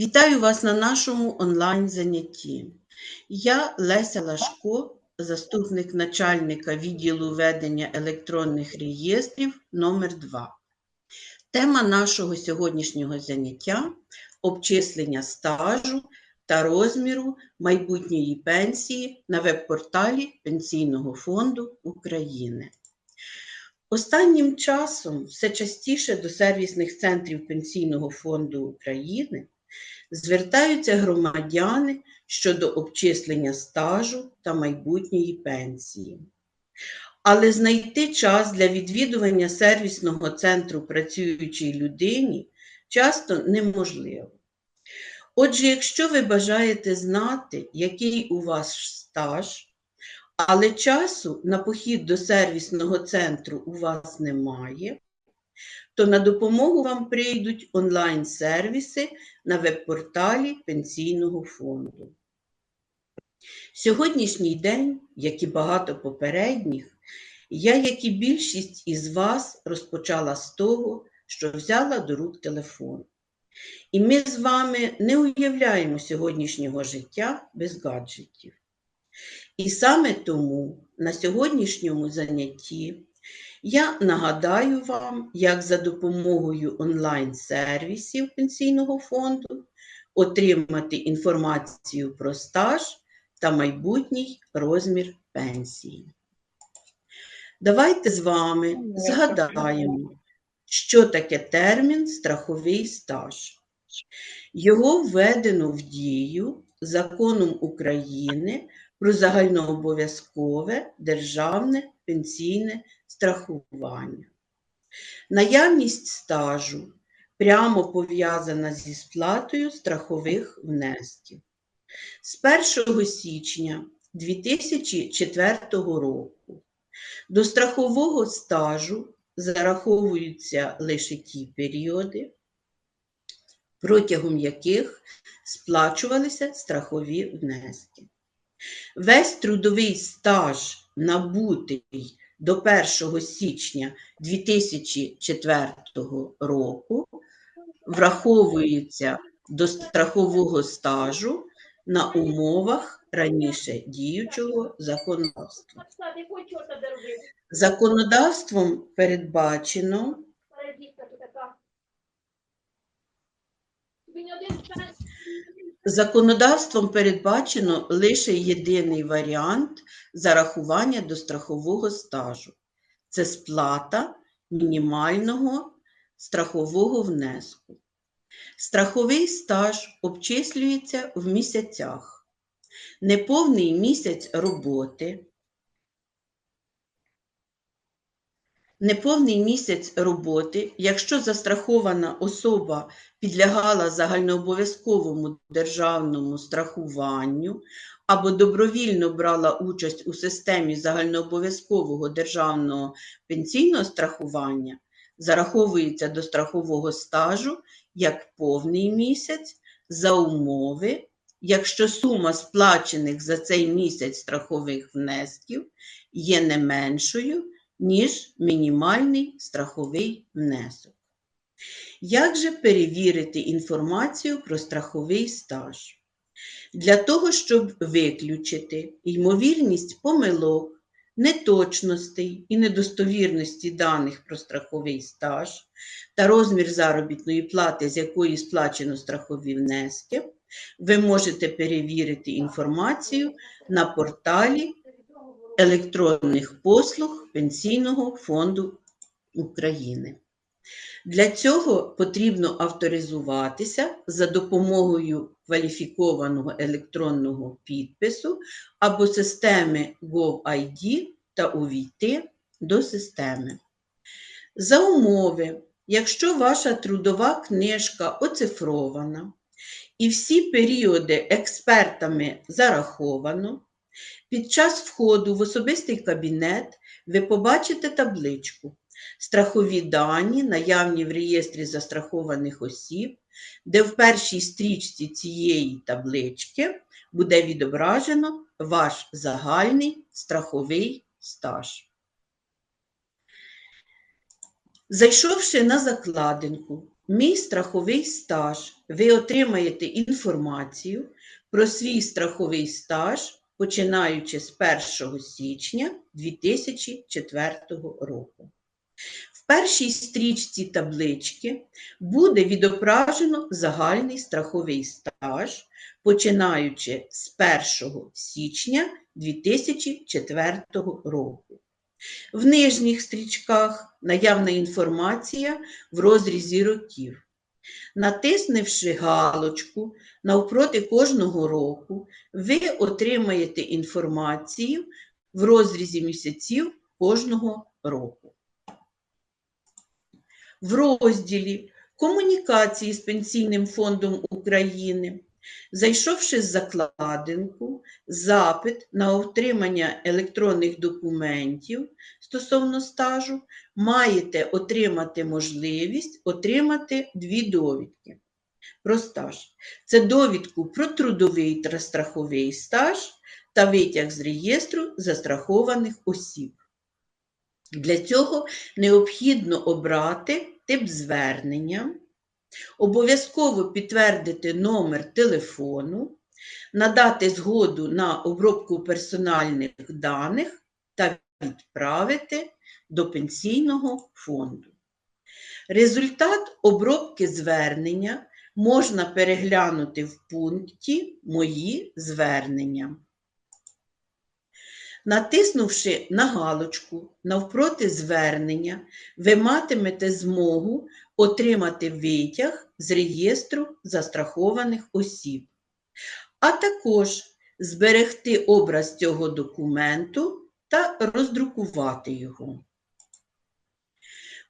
Вітаю вас на нашому онлайн-занятті. Я Леся Лашко, заступник начальника відділу ведення електронних реєстрів номер 2 Тема нашого сьогоднішнього заняття обчислення стажу та розміру майбутньої пенсії на веб-порталі Пенсійного фонду України. Останнім часом все частіше до сервісних центрів Пенсійного фонду України звертаються громадяни щодо обчислення стажу та майбутньої пенсії. Але знайти час для відвідування сервісного центру працюючій людині часто неможливо. Отже, якщо ви бажаєте знати, який у вас стаж, але часу на похід до сервісного центру у вас немає, то на допомогу вам прийдуть онлайн-сервіси на веб-порталі Пенсійного фонду. Сьогоднішній день, як і багато попередніх, я, як і більшість із вас, розпочала з того, що взяла до рук телефон. І ми з вами не уявляємо сьогоднішнього життя без гаджетів. І саме тому на сьогоднішньому занятті я нагадаю вам, як за допомогою онлайн-сервісів Пенсійного фонду отримати інформацію про стаж та майбутній розмір пенсії. Давайте з вами згадаємо, що таке термін страховий стаж. Його введено в дію законом України про загальнообов'язкове державне пенсійне страхування. Наявність стажу прямо пов'язана зі сплатою страхових внесків. З 1 січня 2004 року до страхового стажу зараховуються лише ті періоди, протягом яких сплачувалися страхові внески. Весь трудовий стаж набутий до 1 січня 2004 року враховується до страхового стажу на умовах раніше діючого законодавства. Законодавством передбачено Законодавством передбачено лише єдиний варіант зарахування до страхового стажу це сплата мінімального страхового внеску. Страховий стаж обчислюється в місяцях. Неповний місяць роботи. Неповний місяць роботи, якщо застрахована особа підлягала загальнообов'язковому державному страхуванню або добровільно брала участь у системі загальнообов'язкового державного пенсійного страхування, зараховується до страхового стажу як повний місяць за умови, якщо сума сплачених за цей місяць страхових внесків є не меншою, ніж мінімальний страховий внесок. Як же перевірити інформацію про страховий стаж? Для того, щоб виключити ймовірність помилок, неточностей і недостовірності даних про страховий стаж та розмір заробітної плати, з якої сплачено страхові внески, ви можете перевірити інформацію на порталі електронних послуг Пенсійного фонду України. Для цього потрібно авторизуватися за допомогою кваліфікованого електронного підпису або системи GovID та увійти до системи. За умови, якщо ваша трудова книжка оцифрована і всі періоди експертами зараховано, під час входу в особистий кабінет ви побачите табличку страхові дані, наявні в реєстрі застрахованих осіб, де в першій стрічці цієї таблички буде відображено ваш загальний страховий стаж. Зайшовши на закладинку Мій страховий стаж. Ви отримаєте інформацію про свій страховий стаж, починаючи з 1 січня 2004 року. В першій стрічці таблички буде відображено загальний страховий стаж, починаючи з 1 січня 2004 року. В нижніх стрічках наявна інформація в розрізі років. Натиснувши галочку навпроти кожного року, ви отримаєте інформацію в розрізі місяців кожного року. В розділі Комунікації з Пенсійним фондом України, зайшовши з закладинку, запит на отримання електронних документів стосовно стажу, маєте отримати можливість отримати дві довідки про стаж. Це довідку про трудовий та страховий стаж та витяг з реєстру застрахованих осіб. Для цього необхідно обрати тип звернення, обов'язково підтвердити номер телефону, надати згоду на обробку персональних даних та відправити до пенсійного фонду. Результат обробки звернення можна переглянути в пункті Мої звернення. Натиснувши на галочку навпроти звернення, ви матимете змогу отримати витяг з реєстру застрахованих осіб, а також зберегти образ цього документу та роздрукувати його.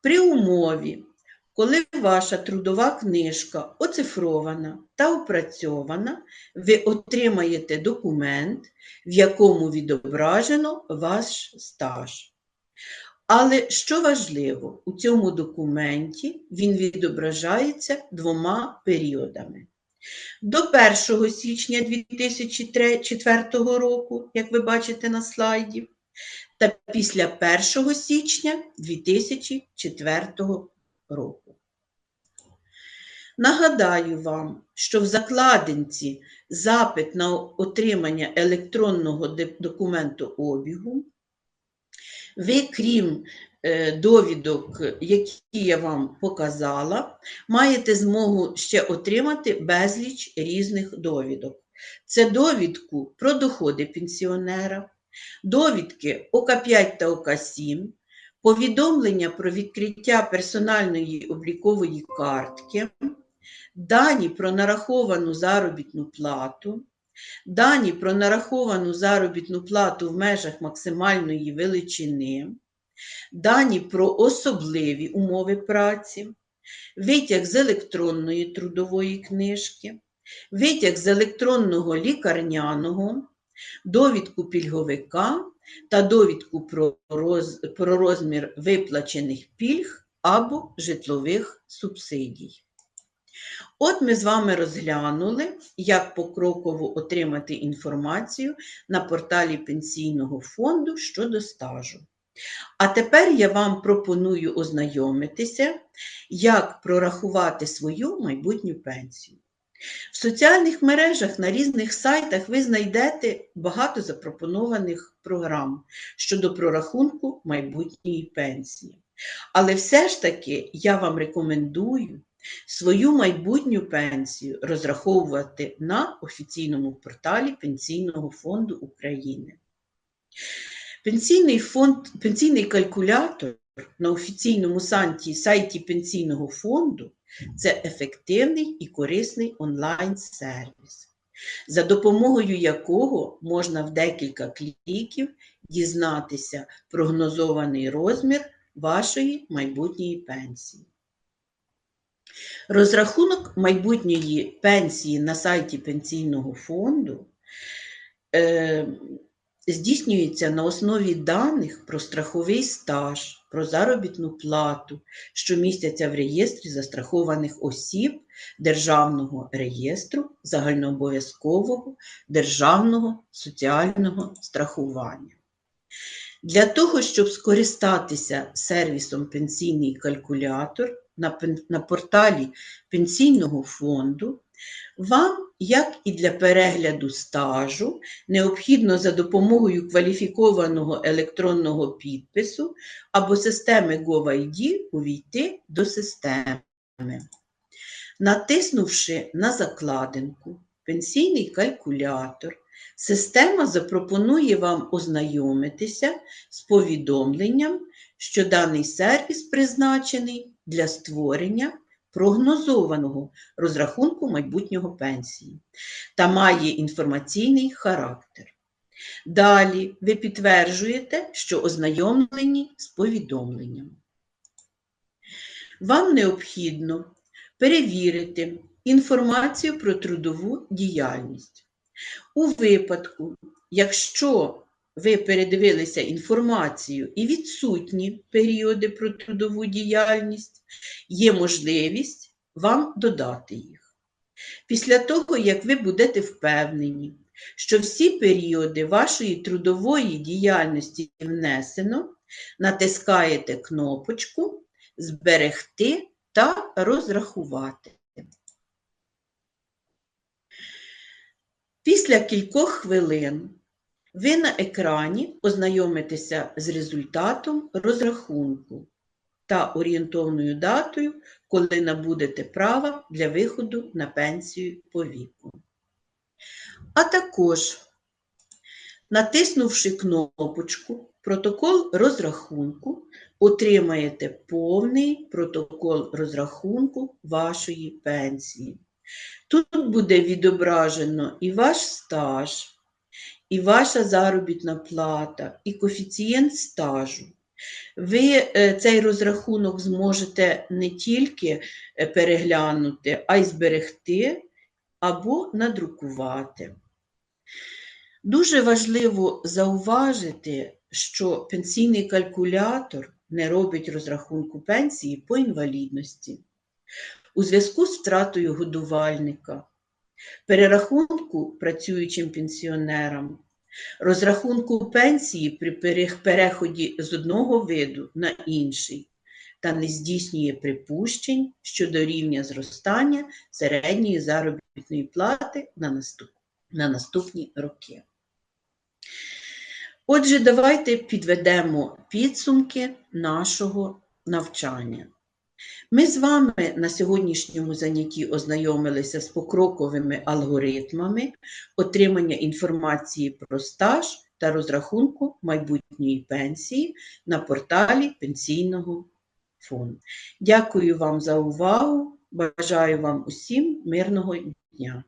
При умові, коли ваша трудова книжка оцифрована та опрацьована, ви отримаєте документ, в якому відображено ваш стаж. Але що важливо, у цьому документі він відображається двома періодами. До 1 січня 2004 року, як ви бачите на слайді, та після 1 січня 2004 року. Нагадаю вам, що в закладинці запит на отримання електронного документу обігу, ви, крім е, довідок, які я вам показала, маєте змогу ще отримати безліч різних довідок. Це довідку про доходи пенсіонера, довідки ОК5 та ОК7, повідомлення про відкриття персональної облікової картки, дані про нараховану заробітну плату, дані про нараховану заробітну плату в межах максимальної величини, дані про особливі умови праці, витяг з електронної трудової книжки, витяг з електронного лікарняного, довідку пільговика та довідку про, роз, про розмір виплачених пільг або житлових субсидій. От ми з вами розглянули, як покроково отримати інформацію на порталі Пенсійного фонду щодо стажу. А тепер я вам пропоную ознайомитися, як прорахувати свою майбутню пенсію. В соціальних мережах на різних сайтах ви знайдете багато запропонованих програм щодо прорахунку майбутньої пенсії. Але все ж таки я вам рекомендую свою майбутню пенсію розраховувати на офіційному порталі Пенсійного фонду України. Пенсійний фонд, пенсійний калькулятор на офіційному сайті, сайті Пенсійного фонду це ефективний і корисний онлайн-сервіс, за допомогою якого можна в декілька кліків дізнатися прогнозований розмір вашої майбутньої пенсії. Розрахунок майбутньої пенсії на сайті Пенсійного фонду е, здійснюється на основі даних про страховий стаж, про заробітну плату, що містяться в реєстрі застрахованих осіб Державного реєстру загальнообов'язкового державного соціального страхування. Для того, щоб скористатися сервісом пенсійний калькулятор, на, порталі Пенсійного фонду, вам, як і для перегляду стажу, необхідно за допомогою кваліфікованого електронного підпису або системи GovID увійти до системи. Натиснувши на закладинку Пенсійний калькулятор, система запропонує вам ознайомитися з повідомленням, що даний сервіс призначений для створення прогнозованого розрахунку майбутнього пенсії та має інформаційний характер. Далі ви підтверджуєте, що ознайомлені з повідомленням. Вам необхідно перевірити інформацію про трудову діяльність. У випадку, якщо ви передивилися інформацію і відсутні періоди про трудову діяльність, є можливість вам додати їх. Після того, як ви будете впевнені, що всі періоди вашої трудової діяльності внесено, натискаєте кнопочку Зберегти та розрахувати. Після кількох хвилин ви на екрані ознайомитеся з результатом розрахунку та орієнтовною датою, коли набудете права для виходу на пенсію по віку. А також, натиснувши кнопочку Протокол розрахунку, отримаєте повний протокол розрахунку вашої пенсії. Тут буде відображено і ваш стаж, і ваша заробітна плата, і коефіцієнт стажу. Ви е, цей розрахунок зможете не тільки е, переглянути, а й зберегти або надрукувати. Дуже важливо зауважити, що пенсійний калькулятор не робить розрахунку пенсії по інвалідності у зв'язку з втратою годувальника, перерахунку працюючим пенсіонерам, розрахунку пенсії при переході з одного виду на інший та не здійснює припущень щодо рівня зростання середньої заробітної плати на, наступ, на наступні роки. Отже, давайте підведемо підсумки нашого навчання. Ми з вами на сьогоднішньому занятті ознайомилися з покроковими алгоритмами отримання інформації про стаж та розрахунку майбутньої пенсії на порталі Пенсійного фонду. Дякую вам за увагу. Бажаю вам усім мирного дня.